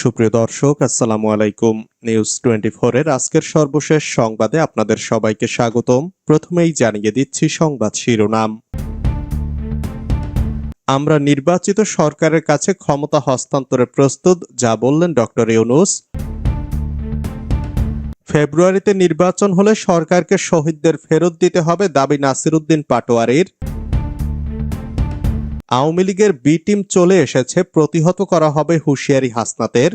সুপ্রিয় দর্শক, আসসালামু আলাইকুম। নিউজ টোয়েন্টি এর আজকের সর্বশেষ সংবাদে আপনাদের সবাইকে স্বাগতম। প্রথমেই জানিয়ে দিচ্ছি সংবাদ শিরোনাম। আমরা নির্বাচিত সরকারের কাছে ক্ষমতা হস্তান্তরে প্রস্তুত, যা বললেন ডক্টর ইউনুস। ফেব্রুয়ারিতে নির্বাচন হলে সরকারকে শহীদদের ফেরত দিতে হবে দাবি নাসিরুদ্দিন পাটোয়ারির। আওয়ামী লীগের বি টিম চলে এসেছে, প্রতিহত করা হবে হুঁশিয়ারি হাসনাতের।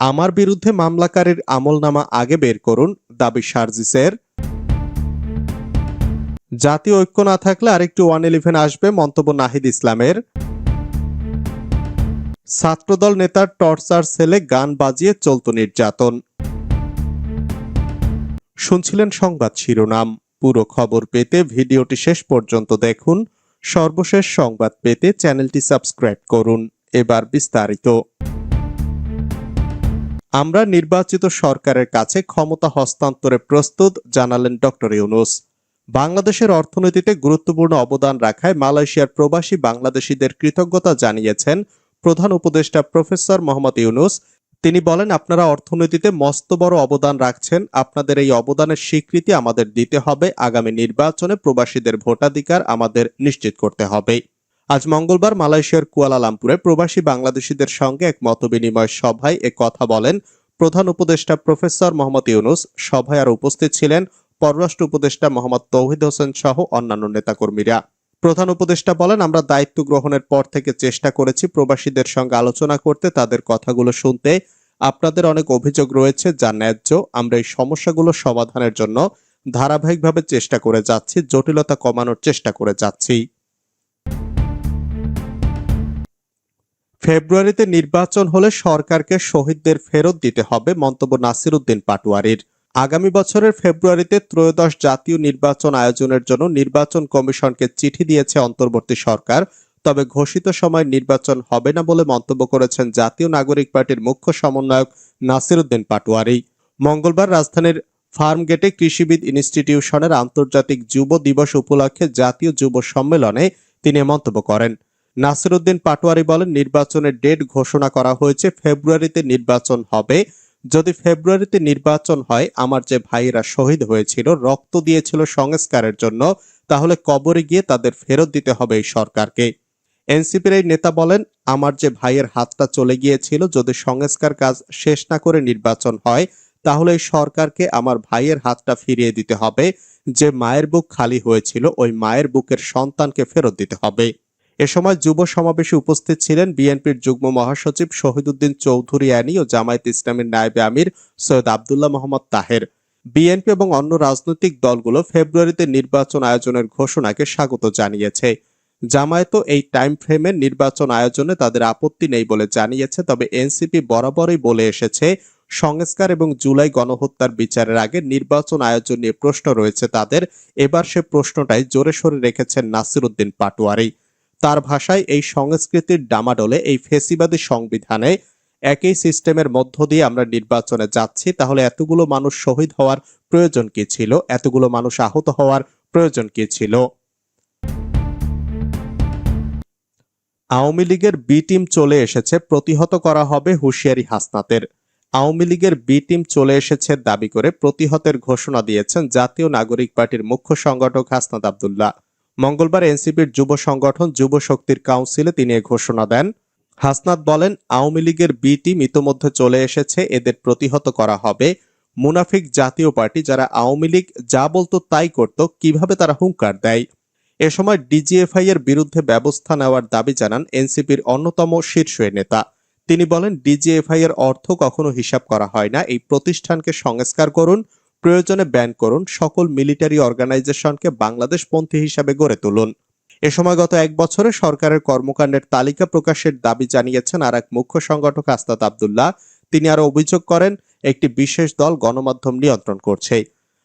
আমার বিরুদ্ধে মামলাকারীর আমলনামা আগে বের করুন, দাবি সার্জিসের। জাতীয় ঐক্য না থাকলে আরেকটু ওয়ান ইলেভেন আসবে, মন্তব্য নাহিদ ইসলামের। ছাত্রদল নেতার টর্চার সেলে গান বাজিয়ে চলত নির্যাতন। শুনছিলেন সংবাদ শিরোনাম। পুরো খবর পেতে ভিডিওটি শেষ পর্যন্ত দেখুন। সর্বশেষ সংবাদ পেতে চ্যানেলটি সাবস্ক্রাইব করুন। এবার বিস্তারিত। আমরা নির্বাচিত সরকারের কাছে ক্ষমতা হস্তান্তরে প্রস্তুত, জানালেন ডক্টর ইউনুস। বাংলাদেশের অর্থনীতিতে গুরুত্বপূর্ণ অবদান রাখায় মালয়েশিয়ার প্রবাসী বাংলাদেশিদের কৃতজ্ঞতা জানিয়েছেন প্রধান উপদেষ্টা প্রফেসর মোহাম্মদ ইউনুস। তিনি বলেন, আপনারা অর্থনীতিতে মস্ত বড় অবদান রাখছেন। আপনাদের এই অবদানের স্বীকৃতি আমাদের দিতে হবে। আগামী নির্বাচনে প্রবাসীদের ভোটাধিকার আমাদের নিশ্চিত করতে হবে। আজ মঙ্গলবার মালয়েশিয়ার কুয়ালালামপুরে প্রবাসী বাংলাদেশিদের সঙ্গে এক মতবিনিময় সভায় কথা বলেন প্রধান উপদেষ্টা প্রফেসর মোহাম্মদ ইউনুস। সভায় আর উপস্থিত ছিলেন পররাষ্ট্র উপদেষ্টা মোহাম্মদ তৌহিদ হোসেন সহ অন্যান্য নেতাকর্মীরা। প্রধান উপদেষ্টা বলেন, আমরা দায়িত্ব গ্রহণের পর থেকে চেষ্টা করেছি প্রবাসীদের সঙ্গে আলোচনা করতে, তাদের কথাগুলো শুনতে। আপনাদের অনেক অভিযোগ রয়েছে যা ন্যায্য। আমরা এই সমস্যাগুলো সমাধানের জন্য ধারাবাহিকভাবে চেষ্টা করে যাচ্ছি, জটিলতা কমানোর চেষ্টা করে যাচ্ছি। ফেব্রুয়ারিতে নির্বাচন হলে সরকারকে শহীদদের ফেরত দিতে হবে মন্তব্য নাসির উদ্দিন পাটোয়ারির। আগামী বছরের ফেব্রুয়ারিতে ত্রয়োদশ জাতীয় নির্বাচন আয়োজনের জন্য নির্বাচন কমিশনকে চিঠি দিয়েছে অন্তর্বর্তী সরকার। তবে ঘোষিত সময় নির্বাচন হবে না বলে মন্তব্য করেছেন জাতীয় নাগরিক পার্টির মুখ্য সমন্বয়ক নাসিরুদ্দিন পাটোয়ারি। মঙ্গলবার রাজধানীর ফার্মগেটে কৃষিবিদ ইনস্টিটিউশনের আন্তর্জাতিক যুব দিবস উপলক্ষে জাতীয় যুব সম্মেলনে তিনি মন্তব্য করেন। নাসিরুদ্দিন পাটোয়ারি বলেন, নির্বাচনের ডেট ঘোষণা করা হয়েছে, ফেব্রুয়ারিতে নির্বাচন হবে। যদি ফেব্রুয়ারিতে নির্বাচন হয়, আমার যে ভাইয়েরা শহীদ হয়েছিল, রক্ত দিয়েছিল সংস্কারের জন্য, তাহলে কবরে গিয়ে তাদের ফেরত দিতে হবে এই সরকারকে। এনসিপির এই নেতা বলেন, আমার যে ভাইয়ের হাতটা চলে গিয়েছিল, যদি সংস্কার কাজ শেষ না করে নির্বাচন হয়, তাহলে এই সরকারকে আমার ভাইয়ের হাতটা ফিরিয়ে দিতে হবে। যে মায়ের বুক খালি হয়েছিল, ওই মায়ের বুকের সন্তানকে ফেরত দিতে হবে। এ সময় যুব সমাবেশে উপস্থিত ছিলেন বিএনপির যুগ্ম মহাসচিব শহীদুদ্দিন চৌধুরী অ্যানি ও জামায়াত ইসলামের নায়েবে আমির সৈয়দ আবদুল্লাহ মোহাম্মদ তাহের। বিএনপি এবং অন্য রাজনৈতিক দলগুলো ফেব্রুয়ারিতে নির্বাচন আয়োজনের ঘোষণাকে স্বাগত জানিয়েছে। জামায়াতও এই টাইম ফ্রেমে নির্বাচন আয়োজনে তাদের আপত্তি নেই বলে জানিয়েছে, তবে এনসিপি বরাবরই বলে এসেছে, সংস্কার এবং জুলাই গণহত্যার বিচারের আগে নির্বাচন আয়োজন নিয়ে প্রশ্ন রয়েছে তাদের। এবার সে প্রশ্নটাই জোরে সরে রেখেছেন নাসিরুদ্দিন পাটোয়ারি। তার ভাষায় এই সংস্কৃতির ডামাডোলে, এই ফেসিবাদী সংবিধানে একই সিস্টেমের মধ্য দিয়ে আমরা নির্বাচনে যাচ্ছি, তাহলে এতগুলো মানুষ শহীদ হওয়ার প্রয়োজন কি ছিল? এতগুলো মানুষ আহত হওয়ার প্রয়োজন কি ছিল? আওয়ামী লীগের বি টিম চলে এসেছে, প্রতিহত করা হবে হুঁশিয়ারি হাসনাতের। আওয়ামী লীগের বি টিম চলে এসেছে দাবি করে প্রতিহতের ঘোষণা দিয়েছেন জাতীয় নাগরিক পার্টির মুখ্য সংগঠক হাসনাত আবদুল্লাহ। মঙ্গলবার এনসিপির যুব সংগঠন যুব শক্তির কাউন্সিলে তিনি ঘোষণা দেন। হাসনাত বলেন, আওয়ামী লীগের বি টিম ইতোমধ্যে চলে এসেছে, এদের প্রতিহত করা হবে। মুনাফিক জাতীয় পার্টি যারা আওয়ামী লীগ যা বলতো তাই করত, কীভাবে তারা হুঙ্কার দেয়? এ সময় ডিজিএফআই এর বিরুদ্ধে ব্যবস্থা নেওয়ার দাবি জানান এনসিপির অন্যতম শীর্ষ নেতা। তিনি বলেন, ডিজিএফআই এর অর্থ কখনো হিসাব করা হয় না, এই প্রতিষ্ঠানকে সংস্কার করুন প্রয়োজনে ব্যান করুন সকল মিলিটারি অর্গানাইজেশনকে বাংলাদেশ পন্থী হিসাবে গড়ে তুলুন। এ সময় গত এক বছরে সরকারের কর্মকাণ্ডের তালিকা প্রকাশের দাবি জানিয়েছেন আর এক মুখ্য সংগঠক আস্তাদ আবদুল্লাহ। তিনি আরও অভিযোগ করেন, একটি বিশেষ দল গণমাধ্যম নিয়ন্ত্রণ করছে।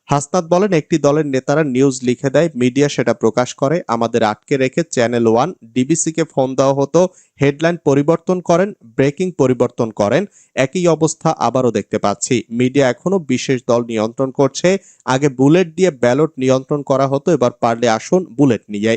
হাসনাত বলেন, একটি দলের নেতারা নিউজ লিখে দেয় মিডিয়া সেটা প্রকাশ করে, আমাদের আটকে রেখে চ্যানেল ওয়ান ডিবিসিকে ফোন দেওয়া হতো হেডলাইন পরিবর্তন করেন ব্রেকিং পরিবর্তন করেন, একই অবস্থা আবারও দেখতে পাচ্ছি। মিডিয়া এখনও বিশেষ দল নিয়ন্ত্রণ করছে, আগে বুলেট দিয়ে ব্যালট নিয়ন্ত্রণ করা হতো, এবার পারলে আসুন বুলেট নিয়ে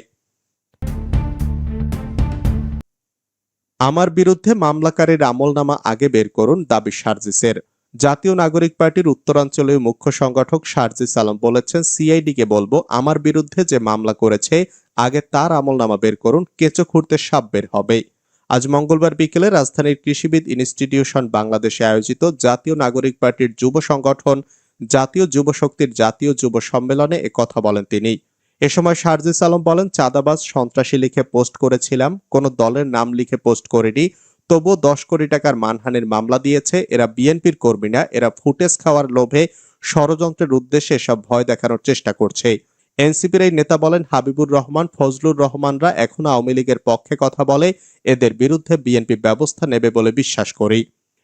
আমার বিরুদ্ধে মামলাকারীর আমলনামা আগে বের করুন দাবি সার্জিসের। জাতীয় নাগরিক পার্টির উত্তরাঞ্চলীয় মুখ্য সংগঠক সার্জিস আলম বলেছেন, সিআইডিকে বলব, আমার বিরুদ্ধে যে মামলা করেছে, আগে তার আমলনামা বের করুন, কেঁচো খুঁড়তে সাপ বের হবে। আজ মঙ্গলবার বিকেলে রাজধানীর কৃষিবিদ ইনস্টিটিউশন বাংলাদেশে আয়োজিত জাতীয় নাগরিক পার্টির যুব সংগঠন, জাতীয় যুব শক্তির জাতীয় যুব সম্মেলনে কথা বলেন তিনি। এ সময় শারজিস আলম বলেন, চাঁদাবাজ সন্ত্রাসী লিখে পোস্ট করেছিলাম, কোনো দলের নাম লিখে পোস্ট করিনি তবুও দশ কোটি টাকার মানহানির মামলা দিয়েছে। এরা বিএনপির কর্মী না এরা ফুটেজ খাওয়ার লোভে ষড়যন্ত্রের উদ্দেশ্যে সব ভয় দেখানোর চেষ্টা করছে। এনসিপির এই নেতা বলেন, হাবিবুর রহমান, ফজলুর রহমানরা এখনও আওয়ামী লীগের পক্ষে কথা বলে, এদের বিরুদ্ধে বিএনপি ব্যবস্থা নেবে বলে বিশ্বাস করি।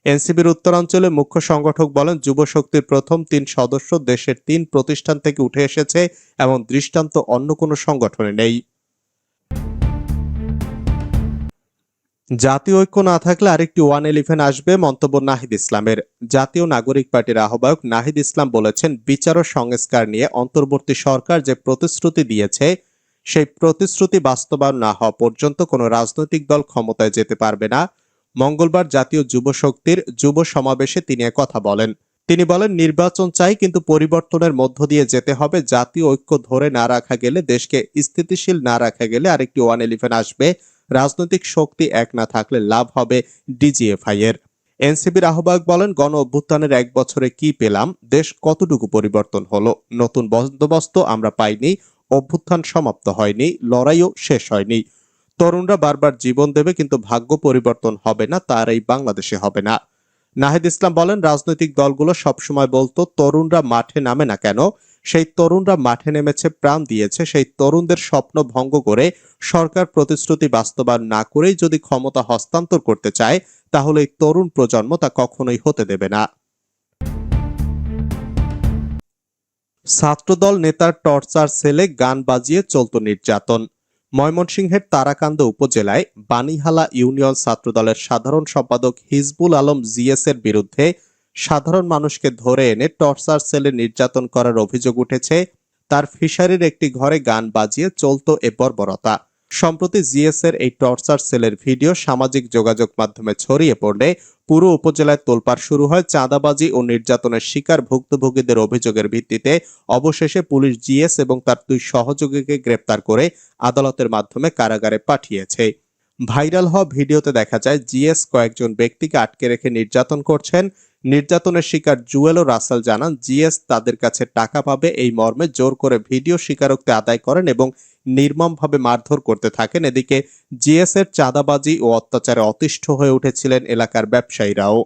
এনসিপির উত্তরাঞ্চলে মুখ্য সংগঠক বলেন, যুব শক্তির প্রথম তিন সদস্য দেশের তিন প্রতিষ্ঠান থেকে উঠে এসেছে এবং দৃষ্টান্ত অন্য কোনো সংগঠনে নেই। জাতীয় ঐক্য না থাকলে আরেকটি ওয়ান ইলেভেন আসবে, মন্তব্য নাহিদ ইসলামের। জাতীয় নাগরিক পার্টির আহ্বায়ক নাহিদ ইসলাম বলেছেন, বিচার ও সংস্কার নিয়ে অন্তর্বর্তী সরকার যে প্রতিশ্রুতি দিয়েছে, সেই প্রতিশ্রুতি বাস্তবায়ন না হওয়া পর্যন্ত কোনো রাজনৈতিক দল ক্ষমতায় যেতে পারবে না। মঙ্গলবার জাতীয় যুব শক্তির যুব সমাবেশে তিনি কথা বলেন। তিনি বলেন, নির্বাচন চাই, কিন্তু পরিবর্তনের মধ্য দিয়ে যেতে হবে। জাতীয় ঐক্য ধরে না রাখা গেলে, দেশকে স্থিতিশীল না রাখা গেলে আরেকটি ওয়ান ইলেভেন আসবে। রাজনৈতিক শক্তি এক না থাকলে লাভ হবে ডিজিএফআই এর। এনসিপির আহ্বায়ক বলেন, গণ অভ্যুত্থানের এক বছরে কি পেলাম? দেশ কতটুকু পরিবর্তন হলো? নতুন বন্দোবস্ত আমরা পাইনি, অভ্যুত্থান সমাপ্ত হয়নি, লড়াইও শেষ হয়নি। তরুণরা বারবার জীবন দেবে, কিন্তু ভাগ্য পরিবর্তন হবে না, তার এই বাংলাদেশে হবে না। নাহিদ ইসলাম বলেন, রাজনৈতিক দলগুলো সবসময় বলতো, তরুণরা মাঠে নামে না কেন? সেই তরুণরা মাঠে নেমেছে, প্রাণ দিয়েছে, সেই তরুণদের স্বপ্ন ভঙ্গ করে সরকার প্রতিশ্রুতি বাস্তবায়ন না করেই যদি ক্ষমতা হস্তান্তর করতে চায়, তাহলে এই তরুণ প্রজন্ম তা কখনোই হতে দেবে না। ছাত্রদল নেতার টর্চার সেলে গান বাজিয়ে চলত নির্যাতন। ময়মনসিংহের তারাকান্দ উপজেলায় বানিহালা ইউনিয়ন ছাত্রদলের সাধারণ সম্পাদক হিজবুল আলম জিএস এর বিরুদ্ধে সাধারণ মানুষকে ধরে এনে টর্চার সেলে নির্যাতন করার অভিযোগ উঠেছে। তার ফিশারির একটি ঘরে গান বাজিয়ে চলত এ বর্বরতা। সম্প্রতি জিএস এর এই টর্চার সেলের ভিডিও সামাজিক যোগাযোগ মাধ্যমে ছড়িয়ে পড়লে পুরো উপজেলায় তোলপাড় শুরু হয় চাঁদাবাজি ও নির্যাতনের শিকার ভুক্তভোগীদের অভিযোগের ভিত্তিতে। অবশেষে পুলিশ জিএস এবং তার দুই সহযোগীকে গ্রেপ্তার করে আদালতের মাধ্যমে কারাগারে পাঠিয়েছে। ভাইরাল হওয়া ভিডিওতে দেখা যায়, জিএস কয়েকজন ব্যক্তিকে আটকে রেখে নির্যাতন করছেন। নির্যাতনের শিকার জুয়েল ও রাসেল জানান, জিএস তাদের কাছে টাকা পাবে এই মর্মে জোর করে ভিডিও স্বীকারোক্তি আদায় করেন এবং নির্মমভাবে মারধর করতে থাকেন। এদিকে জিএস এর চাঁদাবাজি ও অত্যাচারে অতিষ্ঠ হয়ে উঠেছিলেন এলাকার ব্যবসায়ীরাও।